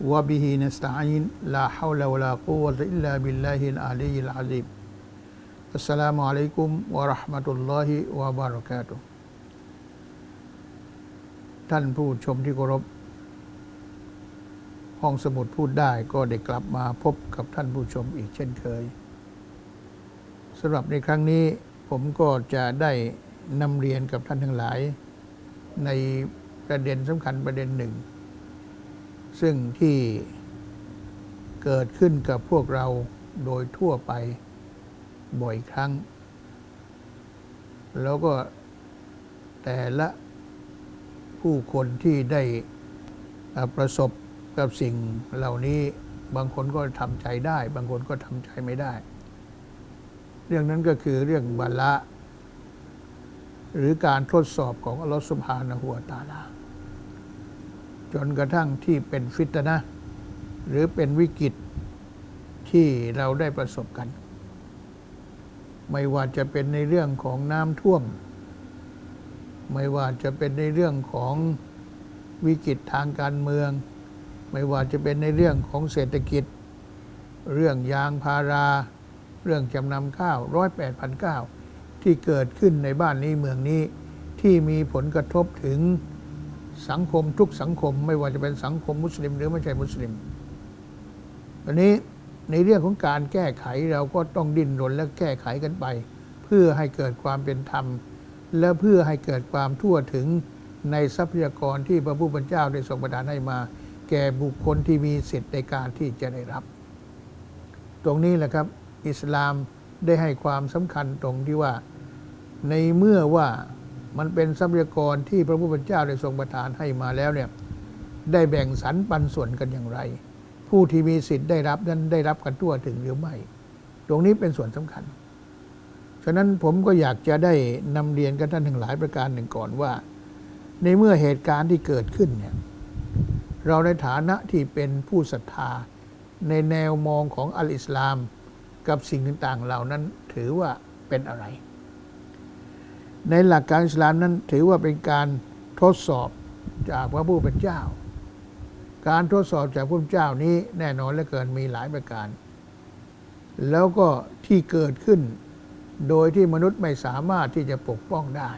وبه نستعين لا حول ولا قوة إلا بالله العلي العظيم السلام عليكم ورحمة الله وبركاته ท่านผู้ชมที่เคารพ ห้องสมุดพูดได้ก็ได้กลับมาพบกับท่านผู้ชมอีกเช่นเคยสำหรับในครั้งนี้ผมก็จะได้นำเรียนกับท่านทั้งหลาย ในประเด็นสำคัญประเด็นหนึ่ง ซึ่งที่เกิดขึ้นกับพวกเราโดยทั่วไปบ่อยครั้ง แล้วก็แต่ละผู้คนที่ได้ประสบกับสิ่งเหล่านี้บางคนก็ทำใจได้ บางคนก็ทำใจไม่ได้ เรื่องนั้นก็คือเรื่องบาละ หรือการทดสอบของอัลลอฮฺสุบฮานะฮูวตาลา จนกระทั่งที่เป็นฟิตนะ หรือเป็นวิกฤตที่เราได้ประสบกัน ไม่ว่าจะเป็นในเรื่องของน้ำท่วม ไม่ว่าจะเป็นในเรื่องของวิกฤตทางการเมือง ไม่ว่าจะเป็นในเรื่องของเศรษฐกิจ เรื่องยางพารา เรื่องจำนำข้าวร้อยแปดพันเก้าที่เกิดขึ้นในบ้านนี้เมืองนี้ที่มีผลกระทบถึง สังคมทุกสังคม ไม่ว่าจะเป็นสังคมมุสลิม หรือไม่ใช่มุสลิมอันนี้ในเรื่องของการแก้ไขเราก็ต้องดิ้นรนและแก้ไขกันไป เพื่อให้เกิดความเป็นธรรม และเพื่อให้เกิดความทั่วถึงในทรัพยากรที่พระผู้เป็นเจ้าได้ทรงประทานให้มา แก่บุคคลที่มีสิทธิ์ในการที่จะได้รับ ตรงนี้แหละครับ อิสลามได้ให้ความสำคัญตรงที่ว่า ในเมื่อว่า มันเป็นทรัพยากรที่พระผู้เป็นเจ้าได้ทรงประทานให้มาแล้วเนี่ยได้แบ่งสรรปันส่วนกันอย่างไร ผู้ที่มีสิทธิ์ได้รับนั้นได้รับกันทั่วถึงหรือไม่ ตรงนี้เป็นส่วนสำคัญ ฉะนั้นผมก็อยากจะได้นำเรียนกับท่านทั้งหลายประการหนึ่งก่อนว่า ในเมื่อเหตุการณ์ที่เกิดขึ้นเนี่ยเราในฐานะที่เป็นผู้ศรัทธาในแนวมองของอัลอิสลาม กับสิ่งต่างๆเหล่านั้นถือว่าเป็นอะไร ในหลักการอิสลามนั้นถือว่าเป็นการทดสอบจากพระผู้เป็นเจ้า การทดสอบจากพระผู้เป็นเจ้านี้แน่นอนเหลือเกินมีหลายประการ แล้วก็ที่เกิดขึ้น โดยที่มนุษย์ไม่สามารถที่จะปกป้องได้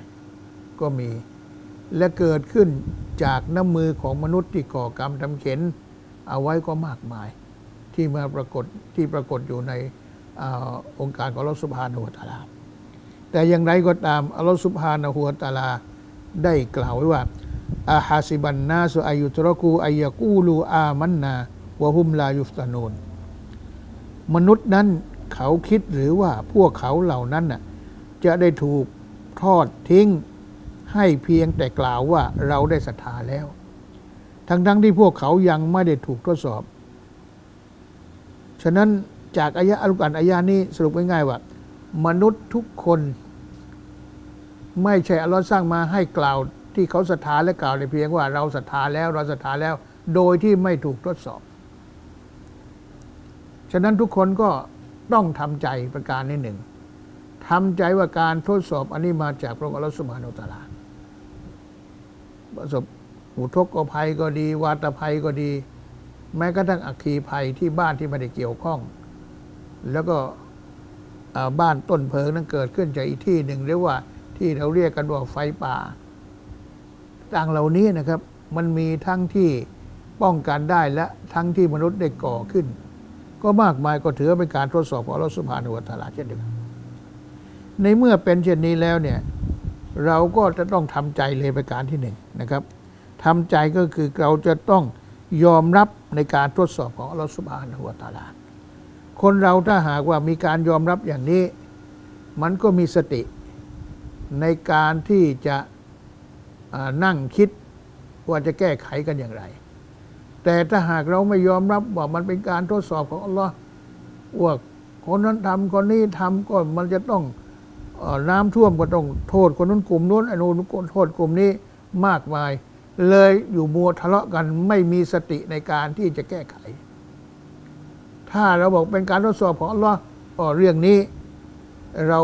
ก็มีและเกิดขึ้นจากน้ำมือของมนุษย์ที่ก่อกรรมทำเข็น เอาไว้ก็มากมาย ที่มาปรากฏที่ปรากฏอยู่ในอองค์การของอัลลอฮฺสุบฮานวตาลา แต่อย่างไรก็ตามอัลลอฮฺสุบฮานะฮูวะตาลาได้กล่าวไว้ว่าอาฮาซิบันนาสุอายุตรกูอายะกูลูอามันนาวะฮุมลายุฟตานูนมนุษย์นั้นเขาคิดหรือว่าพวกเขาเหล่านั้นน่ะจะได้ถูกทอดทิ้ง ให้เพียงแต่กล่าวว่าเราได้ศรัทธาแล้ว ทั้งๆที่พวกเขายังไม่ได้ถูกทดสอบ ฉะนั้นจากอายะอัลกุรอานอายะนี้สรุปง่ายๆว่า มนุษย์ทุกคน ไม่ใช่อัลลอฮ์สร้างมาให้กล่าวที่เขาศรัทธาและกล่าวในเพียงว่าเราศรัทธาแล้วเราศรัทธาแล้ว โดยที่ไม่ถูกทดสอบ ฉะนั้นทุกคนก็ต้องทำใจประการนี้หนึ่งทำใจว่าการทดสอบอันนี้มาจากพระองค์อัลลอฮ์สุบฮานาอัลตะอาลาประสบอุทกภัยก็ดี วาตภัยก็ดี แม้กระทั่งอัคคีภัยที่บ้านที่ไม่ได้เกี่ยวข้อง แล้วก็ บ้านต้นเพลิงนั้นเกิดขึ้นจากอีกที่หนึ่งเรียกว่าที่เราเรียกกันว่าไฟป่า ต่างเหล่านี้นะครับ มันมีทั้งที่ป้องกันได้และทั้งที่มนุษย์ได้ก่อขึ้น ก็มากมายก็ถือว่าเป็นการทดสอบของอัลลอฮฺสุบฮานะฮูวตะอาลาเช่นเดียวกันในเมื่อเป็นเช่นนี้แล้วเนี่ยเราก็จะต้องทำใจเลยประการที่หนึ่งนะครับทำใจก็คือเราจะต้องยอมรับในการทดสอบของอัลลอฮฺสุบฮานะฮูวะตะอาลา คนเราถ้าหากว่ามีการยอมรับอย่างนี้ มันก็มีสติในการที่จะนั่งคิดว่าจะแก้ไขกันอย่างไร แต่ถ้าหากเราไม่ยอมรับว่ามันเป็นการทดสอบของอัลลอฮ์ว่าคนนั้นทำคนนี้ทำก็มันจะต้องอน้ำท่วมก็ต้องโทษคนนั้นกลุ่มนู้นไอ้นู้นโทษกลุ่มนี้มากมาย เลยอยู่มัวทะเลาะกันไม่มีสติในการที่จะแก้ไข ถ้าเราบอกเป็นการทดสอบของอัลลอฮ์เรื่องนี้ เรา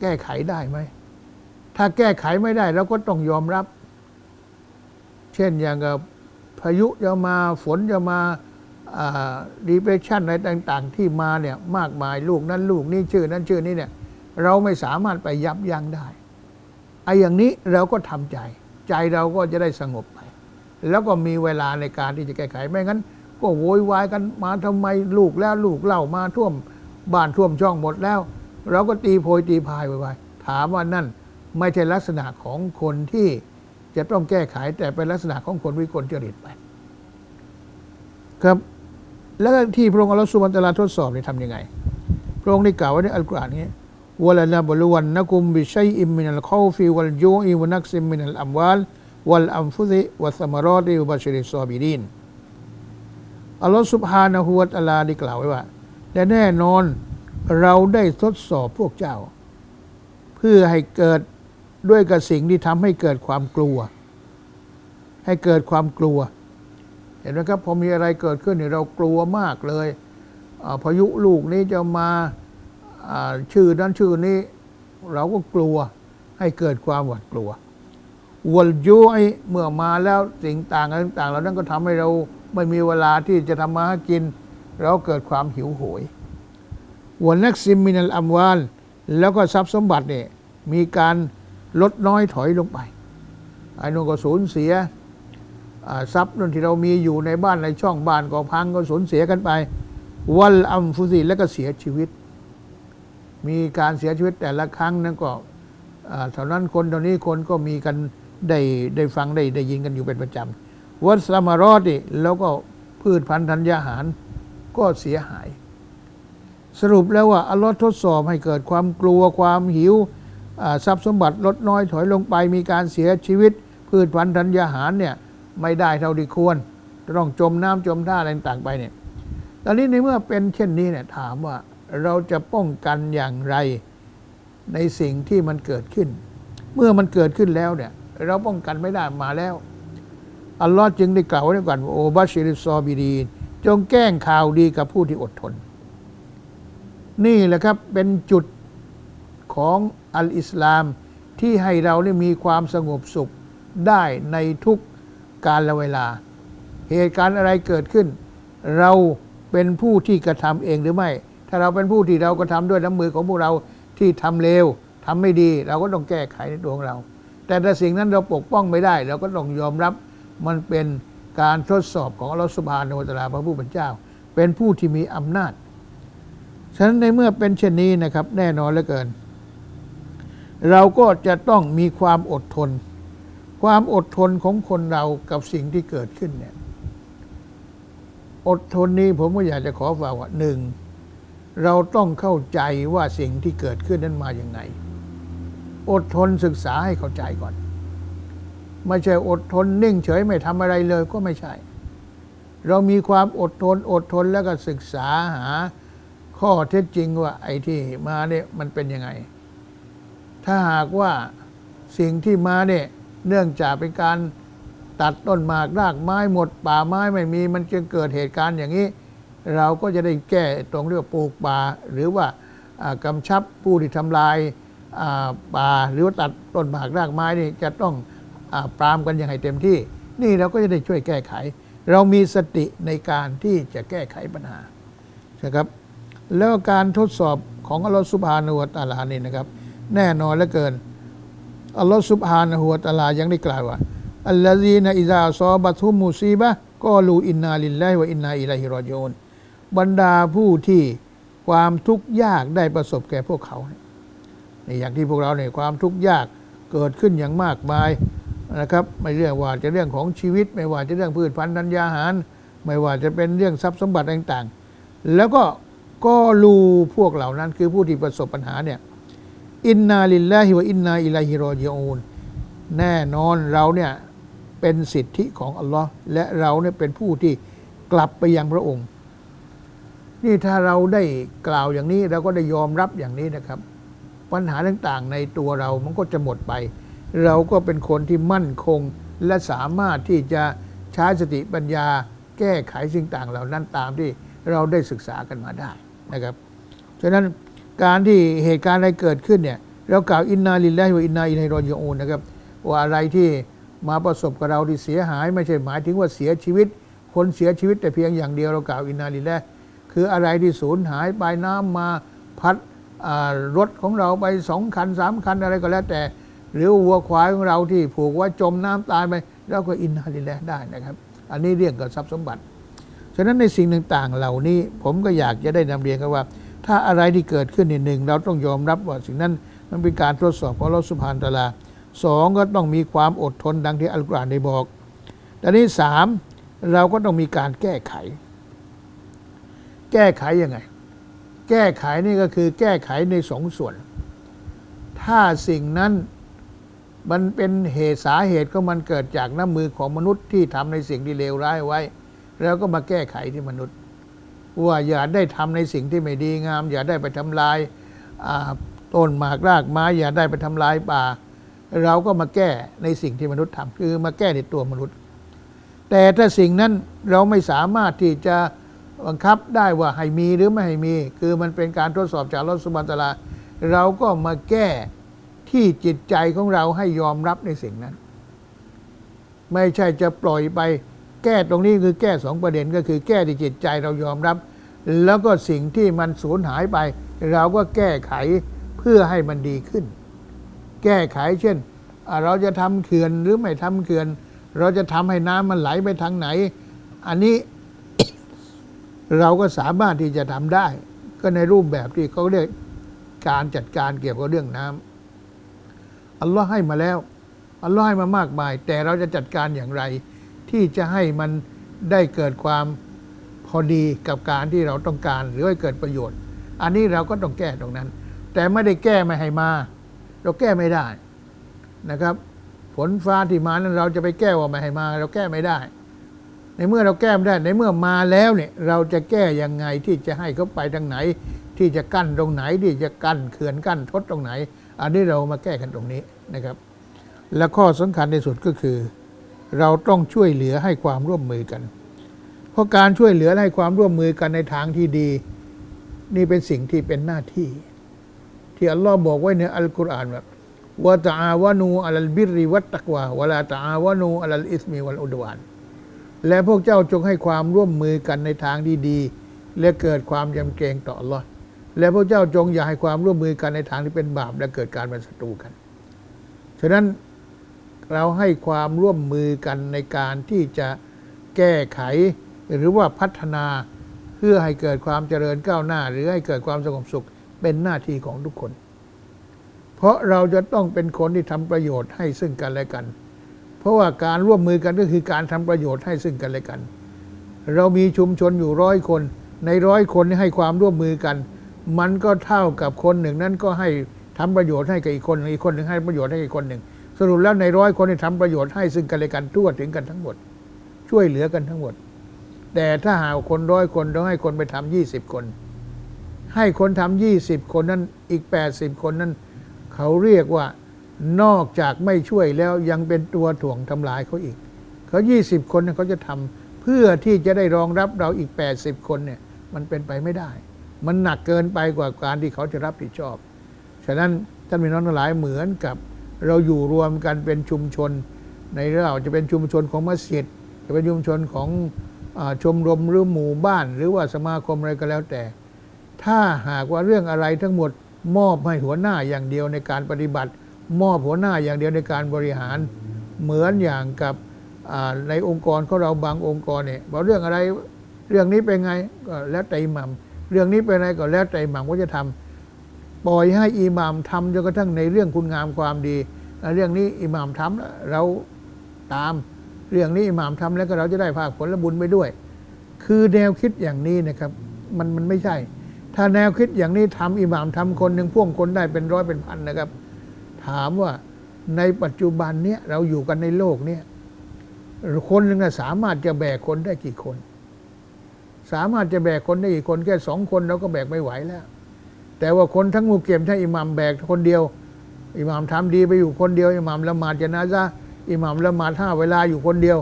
แก้ไขได้ไหม ถ้าแก้ไขไม่ได้เราก็ต้องยอมรับ เช่นอย่างกับพายุจะมาฝนจะมาดีเพรสชันอะไรต่าง ๆ ที่มาเนี่ยมากมายลูกนั้นลูกนี้ชื่อนั้นชื่อนี้เนี่ย เราไม่สามารถไปยับยั้งได้ไอ้อย่างนี้เราก็ทำใจ ใจเราก็จะได้สงบไป แล้วก็มีเวลาในการที่จะแก้ไขไม่งั้น ก็โวยวายกันมาทำไมลูกแล้วลูกเล่ามาท่วมบ้านท่วมช่องหมดแล้ว เราก็ตีโพยตีพายไปไปถามว่านั่นไม่ใช่ลักษณะของคนที่จะต้องแก้ไขแต่เป็นลักษณะของคนวิกลจริตไป ครับแล้วที่พระองค์อัลลอฮฺสุบานตะลาทดสอบนี่ทำยังไง พระองค์ได้กล่าวไว้ในอัลกุรอานนี้วะลานะบลุวันนะกุมบิชัยอิมมินัลคอฟิวัลจูอิวนักซิมมินัลอัมวาลวัลอัมฟุซิวัสมารอติวะบัชริซอบิดีน อัลลอฮฺสุบฮานะฮูวตาลาได้กล่าวไว้ว่าและแน่นอนเราได้ทดสอบพวกเจ้า เพื่อให้เกิดด้วยกับสิ่งที่ทำให้เกิดความกลัว ให้เกิดความกลัว เห็นไหมครับพอมีอะไรเกิดขึ้นเนี่ยเรากลัวมากเลยพายุลูกนี้จะมาชื่อนั้นชื่อนี้ เราก็กลัวให้เกิดความหวาดกลัววลยุยเมื่อมาแล้วสิ่งต่างๆต่างๆเหล่านั้นก็ทำให้เรา ไม่มีเวลาที่จะทำมาหากิน เราเกิดความหิวโหยวันนักซิมมินัลอัมวาลแล้วก็ทรัพย์สมบัติเนี่ยมีการลดน้อยถอยลงไปไอ้นนก็สูญเสียทรัพย์นั่นที่เรามีอยู่ในบ้านในช่องบ้านก็พังก็สูญเสียกันไป วัลอัมฟุซีแล้วก็เสียชีวิต มีการเสียชีวิตแต่ละครั้งนั้นก็เท่านั้นคนเท่านี้คนก็มีกันได้ได้ฟังได้ได้ยินกันอยู่เป็นประจำ วัสมารอดนี่แล้วก็พืชพันธุ์ธัญญาหารก็เสียหาย สรุปแล้วว่าอัลลอฮ์ทดสอบให้เกิดความกลัวความหิวทรัพย์สมบัติลดน้อยถอยลงไปมีการเสียชีวิต พืชพันธุ์ธัญญาหารเนี่ยไม่ได้เท่าที่ควรต้องจมน้ำจมท่าอะไรต่างไปเนี่ยตอนนี้ในเมื่อเป็นเช่นนี้เนี่ยถามว่าเราจะป้องกันอย่างไรในสิ่งที่มันเกิดขึ้น เมื่อมันเกิดขึ้นแล้วเนี่ยเราป้องกันไม่ได้มาแล้ว อัลลอฮ์จึงได้กล่าวไว้ก่อนว่าโอบาชิริซอบิดีนจงแกล้งข่าวดีกับผู้ที่อดทน นี่แหละครับเป็นจุดของอัลอิสลามที่ให้เราได้มีความสงบสุขได้ในทุกการละเวลา เหตุการณ์อะไรเกิดขึ้น เราเป็นผู้ที่กระทำเองหรือไม่ ถ้าเราเป็นผู้ที่เรากระทำด้วยน้ำมือของพวกเราที่ทำเลวทำไม่ดี เราก็ต้องแก้ไขในตัวของเรา แต่ถ้าสิ่งนั้นเราปกป้องไม่ได้ เราก็ต้องยอมรับ มันเป็นการทดสอบของอัลลอฮฺสุบฮานาอัลลอฮฺพระผู้เป็นเจ้า เป็นผู้ที่มีอำนาจ ฉะนั้นในเมื่อเป็นเช่นนี้นะครับ แน่นอนเหลือเกิน เราก็จะต้องมีความอดทน ความอดทนของคนเรากับสิ่งที่เกิดขึ้นเนี่ยอดทนนี้ผมก็อยากจะขอฝากว่าหนึ่งเราต้องเข้าใจว่าสิ่งที่เกิดขึ้นนั้นมาอย่างไง อดทนศึกษาให้เข้าใจก่อน ไม่ใช่อดทนนิ่งเฉยไม่ทำอะไรเลยก็ไม่ใช่ เรามีความอดทนอดทนแล้วก็ศึกษาหาข้อเท็จจริงว่า ไอ้ที่มาเนี่ยมันเป็นยังไง ถ้าหากว่าสิ่งที่มาเนี่ยเนื่องจากเป็นการตัดต้นหมากรากไม้หมดป่าไม้ไม่มี มันจึงเกิดเหตุการณ์อย่างนี้ เราก็จะได้แก้ตรงเรื่องปลูกป่า หรือว่ากำชับผู้ที่ทำลายป่าหรือว่าตัดต้นหมากรากไม้นี่จะต้อง ปรามกันอย่างไรเต็มที่ นี่เราก็จะได้ช่วยแก้ไข เรามีสติในการที่จะแก้ไขปัญหานะครับแล้วการทดสอบของอัลลอฮฺสุบฮานะฮูวตาลานี่นะครับ แน่นอนเหลือเกินอัลลอฮฺสุบฮานะฮูวตาลายังได้กล่าวว่าอัลลอฮีนอิซาซอบัตุมมุซีบะก็ลูอินนาลิลลาฮิวะอินนาอิลัยฮิรอญูนบรรดาผู้ที่ความทุกข์ยากได้ประสบแก่พวกเขาเนี่ยนี่อย่างที่พวกเราเนี่ยความทุกข์ยากเกิดขึ้นอย่างมากมาย นะครับไม่เรื่องว่าจะเรื่องของชีวิต ไม่ว่าจะเรื่องพืชพันธุ์ธัญญาหาร ไม่ว่าจะเป็นเรื่องทรัพย์สมบัติต่างๆ แล้วก็ก็รูพวกเหล่านั้นคือผู้ที่ประสบปัญหาเนี่ยอินนาลิลลาฮิวะอินนาอิลัยฮิรอญิอูนแน่นอนเราเนี่ยเปเป็นสิทธิของอัลลอฮ์และเราเนี่ยเป็นผู้ที่กลับไปยังพระองค์ นี่ถ้าเราได้กล่าวอย่างนี้เราก็ได้ยอมรับอย่างนี้นะครับ ปัญหาต่างๆในตัวเรามันก็จะหมดไป เราก็เป็นคนที่มั่นคง และสามารถที่จะใช้สติปัญญา แก้ไขสิ่งต่างเหล่านั้นตามที่เราได้ศึกษากันมาได้นะครับ ฉะนั้นการที่เหตุการณ์อะไรเกิดขึ้นเนี่ยเรากล่าวอินนาลิลลาฮิวะอินนาอิลัยฮิรอญิอูนนะครับว่าอะไรที่มาประสบกับเราที่เสียหาย ไม่ใช่หมายถึงว่าเสียชีวิต คนเสียชีวิตแต่เพียงอย่างเดียวเรากล่าวอินนาลิลแลาห์คืออะไรที่สูญหายไปน้ำมาพัดรถของเราไปสองคันสามคันอะไรก็แล้วแต่ หรือวัวควายของเราที่ผูกไว่าจมน้ำตายไปเราก็อินนาลิลลได้นะครับ อันนี้เรียกกับทรัพย์สมบัติ ฉะนั้นในสิ่งต่างๆ เหล่านี้ผมก็อยากจะได้นำเรียนกันว่า ถ้าอะไรที่เกิดขึ้นในหนึ่งเราต้องยอมรับว่าสิ่งนั้นมันเป็นการทดสอบของเราสุภานตลาสองก็ต้องมีความอดทนดังที่อัลกุรอานได้บอกดังนี้สามเราก็ต้องมีการแก้ไข แก้ไขยังไง แก้ไขนี่ก็คือแก้ไขในสองส่วน ถ้าสิ่งนั้น มันเป็นเหตุสาเหตุก็มันเกิดจากน้ำมือของมนุษย์ที่ทำในสิ่งที่เลวร้ายไว้ แล้วก็มาแก้ไขที่มนุษย์ ว่าอย่าได้ทำในสิ่งที่ไม่ดีงาม อย่าได้ไปทำลายต้นหมากรากไม้อย่าได้ไปทำลายป่า เราก็มาแก้ในสิ่งที่มนุษย์ทำคือมาแก้ในตัวมนุษย์ แต่ถ้าสิ่งนั้นเราไม่สามารถที่จะบังคับได้ว่าให้มีหรือไม่ให้มี คือมันเป็นการทดสอบจากอัลอสุบานตลาเราก็มาแก้ ที่จิตใจของเราให้ยอมรับในสิ่งนั้น ไม่ใช่จะปล่อยไปแก้ตรงนี้คือแก้สองประเด็นก็คือแก้ที่จิตใจเรายอมรับ แล้วก็สิ่งที่มันสูญหายไป เราก็แก้ไขเพื่อให้มันดีขึ้น แก้ไขเช่น เราจะทำเขื่อนหรือไม่ทำเขื่อน เราจะทำให้น้ำมันไหลไปทางไหน อันนี้เราก็สามารถที่จะทำได้ ก็ในรูปแบบที่เขาเรียกการจัดการเกี่ยวกับเรื่องน้ำ อัลลอฮ์ให้มาแล้ว อัลลอฮ์ให้มามากมาย แต่เราจะจัดการอย่างไร ที่จะให้มันได้เกิดความพอดีกับการที่เราต้องการ หรือให้เกิดประโยชน์ อันนี้เราก็ต้องแก้ตรงนั้น แต่ไม่ได้แก้ไม่ให้มา เราแก้ไม่ได้นะครับ ฝนฟ้าที่มานั้นเราจะไปแก้ว่าไม่ให้มา เราแก้ไม่ได้ ในเมื่อเราแก้ไม่ได้ ในเมื่อมาแล้วเนี่ย เราจะแก้ยังไงที่จะให้เขาไปทางไหน ที่จะกั้นตรงไหนที่จะกั้นเขื่อนกั้นทดตรงไหน อันนี้เรามาแก้กันตรงนี้นะครับ และข้อสำคัญที่สุดก็คือ เราต้องช่วยเหลือให้ความร่วมมือกัน เพราะการช่วยเหลือให้ความร่วมมือกันในทางที่ดี นี่เป็นสิ่งที่เป็นหน้าที่ ที่อัลลอฮ์บอกไว้ในอัลกุรอานแบบวะตะอาวานูอัลลบิริวัตตักวาวะลาตะอาวานูอัลลอิสมีวัลอุดวานและพวกเจ้าจงให้ความร่วมมือกันในทางที่ดีและเกิดความยำเกรงต่ออัลลอฮ์ และพวกเจ้าจงอย่าให้ความร่วมมือกันในทางที่เป็นบาปและเกิดการเป็นศัตรูกัน ฉะนั้นเราให้ความร่วมมือกันในการที่จะแก้ไขหรือว่าพัฒนาเพื่อให้เกิดความเจริญก้าวหน้า หรือให้เกิดความสงบสุขเป็นหน้าที่ของทุกคน เพราะเราจะต้องเป็นคนที่ทำประโยชน์ให้ซึ่งกันและกัน เพราะว่าการร่วมมือกันก็คือการทำประโยชน์ให้ซึ่งกันและกัน เรามีชุมชนอยู่ร้อยคน ในร้อยคนให้ความร่วมมือกัน มันก็เท่ากับคนหนึ่งนั้นก็ให้ทำประโยชน์ให้กับอีกคนหนึ่งอีกคนหนึ่งให้ประโยชน์ให้อีกคนหนึ่งสรุปแล้วในร้อยคนที่ทำประโยชน์ให้ซึ่งกันและกันทั่วถึงกันทั้งหมด ช่วยเหลือกันทั้งหมด แต่ถ้าหากคนร้อยคนต้องให้คนไปทำยี่สิบคน ให้คนทำยี่สิบคนนั้นอีกแปดสิบคนนั้น เขาเรียกว่านอกจากไม่ช่วยแล้วยังเป็นตัวถ่วงทำลายเขาอีก เขายี่สิบคนเนี่ยเขาจะทำเพื่อที่จะได้รองรับเราอีกแปดสิบคนเนี่ยมันเป็นไปไม่ได้ มันหนักเกินไปกว่าการที่เขาจะรับผิดชอบ ฉะนั้นท่านพี่น้องทั้งหลายเหมือนกับเราอยู่รวมกันเป็นชุมชน ในเราจะเป็นชุมชนของมัสยิดจะเป็นชุมชนของอชมรมหรือหมู่บ้าน หรือว่าสมาคมอะไรก็แล้วแต่ ถ้าหากว่าเรื่องอะไรทั้งหมดมอบให้หัวหน้าอย่างเดียวในการปฏิบัติ มอบหัวหน้าอย่างเดียวในการบริหาร เหมือนอย่างกับในองค์กรของเราบางองค์กรเนี่ยบอกเรื่องอะไรเรื่องนี้เป็นไงก็แล้วแต่มัม เรื่องนี้เป็นไงก็แล้วแต่อิหมัมก็จะทำปล่อยให้อิหมามทำจนกระทั่งในเรื่องคุณงามความดีอะเรื่องนี้อิหมามทำแล้วเราตาม เรื่องนี้อิหมามทำแล้วก็เราจะได้ภาคผลและบุญไปด้วย คือแนวคิดอย่างนี้นะครับ มันมันไม่ใช่ ถ้าแนวคิดอย่างนี้ทำอิหมามทำคนหนึ่งพ่วงคนได้เป็นร้อยเป็นพันนะครับ ถามว่าในปัจจุบันเนี้ยเราอยู่กันในโลกเนี้ยคนหนึ่งน่ะสามารถจะแบกคนได้กี่คน สามารถจะแบกคนได้กี่คนแค่สองคนเราก็แบกไม่ไหวแล้ว แต่ว่าคนทั้งมูเก็มถ้าอิหมัมแบกคนเดียว อิหมัมทำดีไปอยู่คนเดียว อิหมัมละหมาดจะนาซะอิหมัมละหมาดห้าเวลาอยู่คนเดียว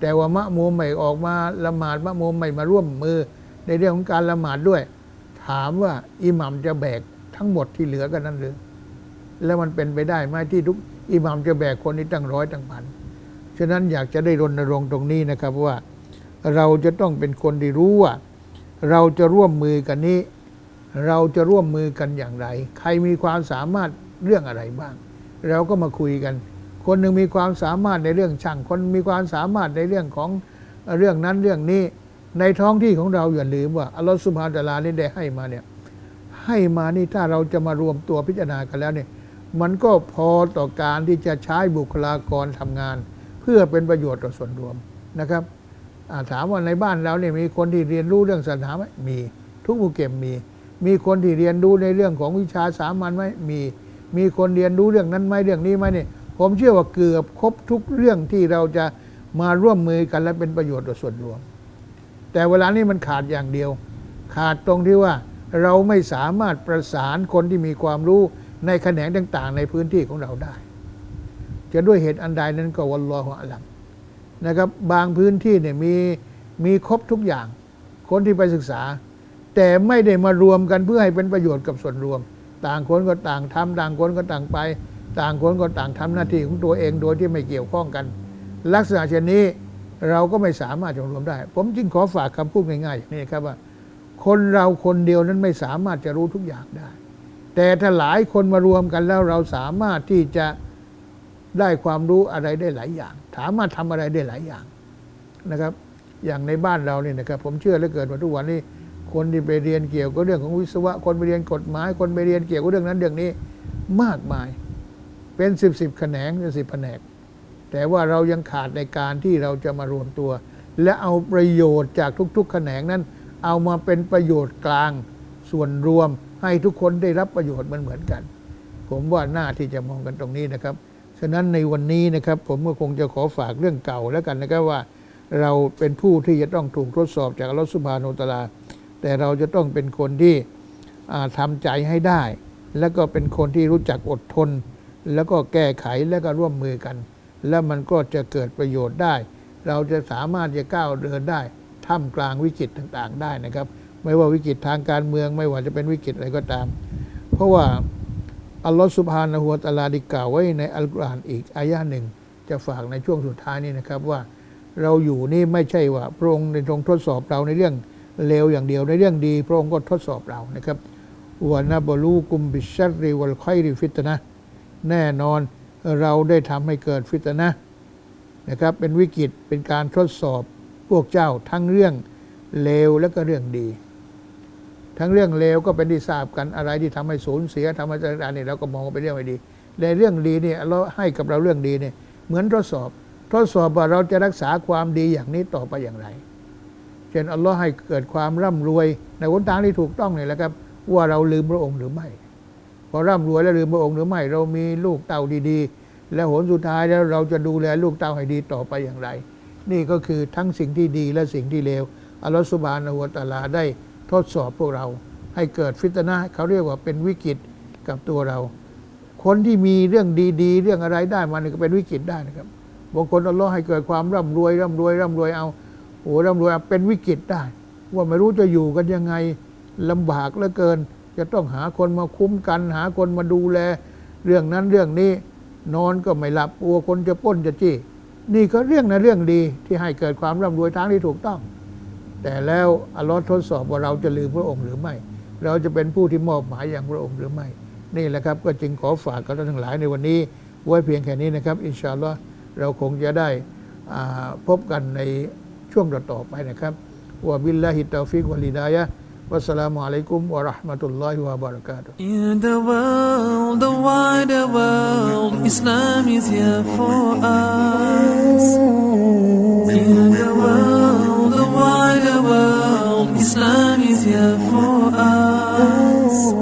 แต่ว่ามะมูมไม่ออกมาละหมาดมะมูมไม่มาร่วมมือ ในเรื่องของการละหมาดด้วย ถามว่าอิหมัมจะแบกทั้งหมดที่เหลือกันนั้นหรือ แล้วมันเป็นไปได้ไหมที่ทุกอิหมัมจะแบกคนนี้ตั้งร้อยตั้งพันฉะนั้นอยากจะได้รณรงค์ตรงนี้นะครับว่า เราจะต้องเป็นคนที่รู้ว่า เราจะร่วมมือกันนี้ เราจะร่วมมือกันอย่างไร ใครมีความสามารถเรื่องอะไรบ้าง เราก็มาคุยกัน คนหนึ่งมีความสามารถในเรื่องช่างคนมีความสามารถในเรื่องของเรื่องนั้นเรื่องนี้ ในท้องที่ของเราอย่าลืมว่าอัลลอฮฺสุบฮานตะอาลานี่ได้ให้มาเนี่ยให้มานี่ถ้าเราจะมารวมตัวพิจารณากันแล้วเนี่ยมันก็พอต่อการที่จะใช้บุคลากรทำงาน เพื่อเป็นประโยชน์ต่อส่วนรวมนะครับ ถามว่าในบ้านเราเนี่ยมีคนที่เรียนรู้เรื่องศาสนาไหมมี ทุกหมู่เก็มมี มีคนที่เรียนรู้ในเรื่องของวิชาสามัญไหมมี มีคนเรียนรู้เรื่องนั้นไหมเรื่องนี้ไหมเนี่ยผมเชื่อว่าเกือบครบทุกเรื่องที่เราจะมาร่วมมือกันและเป็นประโยชน์ต่อส่วนรวม แต่เวลานี้มันขาดอย่างเดียว ขาดตรงที่ว่าเราไม่สามารถประสานคนที่มีความรู้ในแขนงต่าง ๆ ในพื้นที่ของเราได้ จะด้วยเหตุอันใดนั้นก็วัลลอฮุอาลัม นะครับบางพื้นที่เนี่ยมีมีครบทุกอย่าง คนที่ไปศึกษา แต่ไม่ได้มารวมกันเพื่อให้เป็นประโยชน์กับส่วนรวม ต่างคนก็ต่างทำต่างคนก็ต่างไป ต่างคนก็ต่างทำหน้าที่ของตัวเองโดยที่ไม่เกี่ยวข้องกัน ลักษณะเช่นนี้เราก็ไม่สามารถจะรวมได้ ผมจึงขอฝากคำพูดง่ายๆอย่างนี้ครับว่า คนเราคนเดียวนั้นไม่สามารถจะรู้ทุกอย่างได้ แต่ถ้าหลายคนมารวมกันแล้วเราสามารถที่จะได้ความรู้อะไรได้หลายอย่าง สามารถทำอะไรได้หลายอย่างนะครับ อย่างในบ้านเราเนี่ยนะครับ ผมเชื่อเหลือเกินว่าทุกวันนี้ คนที่ไปเรียนเกี่ยวกับเรื่องของวิศวะ คนไปเรียนกฎหมาย คนไปเรียนเกี่ยวกับเรื่องนั้นเรื่องนี้มากมาย เป็นสิบสิบแขนงเป็นสิบแผนก แต่ว่าเรายังขาดในการที่เราจะมารวมตัว และเอาประโยชน์จากทุกๆ แขนงนั้น เอามาเป็นประโยชน์กลางส่วนรวมให้ทุกคนได้รับประโยชน์เหมือนๆกัน ผมว่าหน้าที่จะมองกันตรงนี้นะครับ ฉะนั้นในวันนี้นะครับผมก็คงจะขอฝากเรื่องเก่าแล้วกันนะครับว่า เราเป็นผู้ที่จะต้องถูกทดสอบจากอัลอสุบฮานุตลา แต่เราจะต้องเป็นคนที่ทำใจให้ได้ แล้วก็เป็นคนที่รู้จักอดทน แล้วก็แก้ไขแล้วก็ร่วมมือกัน แล้วมันก็จะเกิดประโยชน์ได้ เราจะสามารถจะก้าวเดินได้ท่ามกลางวิกฤตต่างๆ ได้นะครับ ไม่ว่าวิกฤตทางการเมือง ไม่ว่าจะเป็นวิกฤตอะไรก็ตาม เพราะว่า อัลลอฮฺสุบฮานะฮูวะตะอาลาได้กล่าวไว้ในอัลกุรอานอีกอายะหนึ่ง จะฝากในช่วงสุดท้ายนี้นะครับว่าเราอยู่นี่ไม่ใช่ว่าพระองค์ในทรงทดสอบเราในเรื่องเลวอย่างเดียวในเรื่องดี พระองค์ก็ทดสอบเรานะครับวานาบลูกุมบิชัรริวัลไคริฟิตนะแน่นอนเราได้ทำให้เกิดฟิตนะนะครับเป็นวิกฤตเป็นการทดสอบพวกเจ้าทั้งเรื่องเลวและก็เรื่องดี ทั้งเรื่องเลวก็เป็นที่ทราบกันอะไรที่ทำให้สูญเสียทำให้อะไรนี่เราก็มองเป็นเรื่องไม่ดีในเรื่องดีเนี่ยเราให้กับเราเรื่องดีเนี่ยเหมือนทดสอบ ทดสอบว่าเราจะรักษาความดีอย่างนี้ต่อไปอย่างไรเช่นอัลลอฮ์ให้เกิดความร่ำรวยในหนทางที่ถูกต้องเนี่ยแหละครับ ว่าเราลืมพระองค์หรือไม่ พอร่ำรวยแล้วลืมพระองค์หรือไม่ เรามีลูกเต้าดีๆ และหนสุดท้ายแล้วเราจะดูแลลูกเต้าให้ดีต่อไปอย่างไร นี่ก็คือทั้งสิ่งที่ดีและสิ่งที่เลวอัลลอฮฺสุบานะฮูวตาลาได้ ทดสอบพวกเรา ให้เกิดฟิตนะเขาเรียกว่าเป็นวิกฤตกับตัวเรา คนที่มีเรื่องดีๆ เรื่องอะไรได้มานี่ก็เป็นวิกฤตได้นะครับบางคนอัลลอฮ์ให้เกิดความร่ำรวยร่ำรวยร่ำรวยเอาโอ้ร่ำรวยเอาเป็นวิกฤตได้ ว่าไม่รู้จะอยู่กันยังไงลำบากเหลือเกิน จะต้องหาคนมาคุ้มกัน หาคนมาดูแล เรื่องนั้นเรื่องนี้ นอนก็ไม่หลับกลัวคนจะป้นจะจี้ นี่ก็เรื่องนะเรื่องดีที่ให้เกิดความร่ำรวยทางที่ถูกต้อง แต่แล้วอัลลอฮ์ทดสอบว่าเราจะลืมพระองค์หรือไม่ เราจะเป็นผู้ที่มอบหมายอย่างพระองค์หรือไม่ นี่แหละครับ ก็จึงขอฝากกับท่านทั้งหลายในวันนี้ ไว้เพียงแค่นี้นะครับ อินชาอัลลอฮ์เราคงจะได้พบกันในช่วงต่อๆไปนะครับวะบิลลาฮิตาฟิกวะลิดายะฮ์วัสสลามุอะลัยกุมวะเราะห์มะตุลลอฮิวะบะเราะกาตุฮ์ In the world, the wider world, Islam is here for us. world, Islam is here for us.